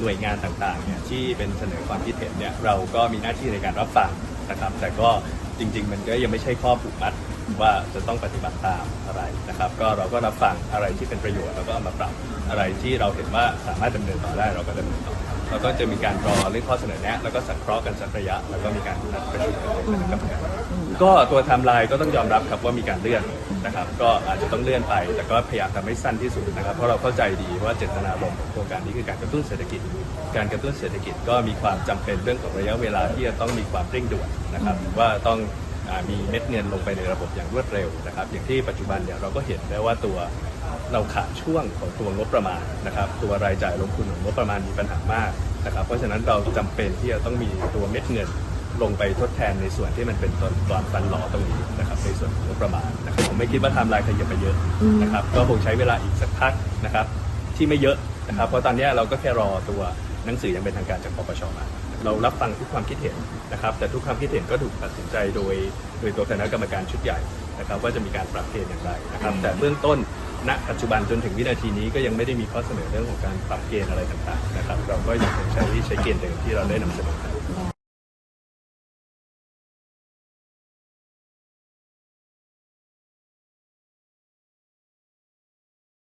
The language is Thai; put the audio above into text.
หน่วยงานต่างๆเนี่ยที่เป็นเสนอความคิดเห็นเนี่ยเราก็มีหน้าที่ในการรับฟังนะครับ แต่ก็จริง ๆ มันก็ยังไม่ใช่ข้อผูกมัดว่าจะต้องปฏิบัติตามอะไร ก็เราก็รับฟังอะไรที่เป็นประโยชน์แล้วก็เอามาปรับอะไรที่เราเห็นว่าสามารถดำเนินต่อได้เราก็ดำเนินต่อแล้วก็จะมีการรอเรื่องข้อเสนอแนะ แล้วก็สังเคราะห์กันสักระยะ แล้วก็มีการนัดประชุมกันเป็นคณะกรรมการก็ตัวไทม์ไลน์ก็ต้องยอมรับครับว่ามีการเลื่อนนะครับ ก็อาจจะต้องเลื่อนไป แต่ก็พยายามทำให้สั้นที่สุดนะครับ เพราะเราเข้าใจดีว่าเจตนารมณ์ของโครงการนี้คือการกระตุ้นเศรษฐกิจ การกระตุ้นเศรษฐกิจก็มีความจำเป็นเรื่องของระยะเวลาที่จะต้องมีความเร่งด่วนนะครับว่าต้อง มีเม็ดเงินลงไปในระบบอย่างรวดเร็วนะครับ อย่างที่ปัจจุบันเนี่ยเราก็เห็นได้ว่าตัวเราขาดช่วงของตัวงบประมาณนะครับ ตัวรายจ่ายลงทุนของงบประมาณมีปัญหามากนะครับ เพราะฉะนั้นเราจำเป็นที่จะต้องมีตัวเม็ดเงินลงไปทดแทนในส่วนที่มันเป็นตอนตอนฟันหล่อตรงนี้นะครับในส่วนของบประมาณนะครับผมไม่คิดว่าทม์ไลน์ขยับไปเยอะนะครับก็คงใช้เวลาอีกสักพักนะครับที่ไม่เยอะนะครับ เพราะตอนนี้เราก็แค่รอตัวหนังสืออยังเป็นทางการจากปปชมา เรารับฟังทุกความคิดเห็นนะครับ แต่ทุกความคิดเห็นก็ถูกตัดสินใจโดยโดยตัวคณะกรรมการชุดใหญ่นะครับว่าจะมีการปรับเกณฑ์อย่างไรนะครับ แต่เบื้องต้นณปัจจุบันจนถึงวินาทีนี้ก็ยังไม่ได้มีข้อเสนอเรื่องของการปรับเกณฑ์อะไรต่างๆนะครับ เราก็ยังคงใช้ใช้เกณฑ์เดิมที่เราได้นำเสนอไป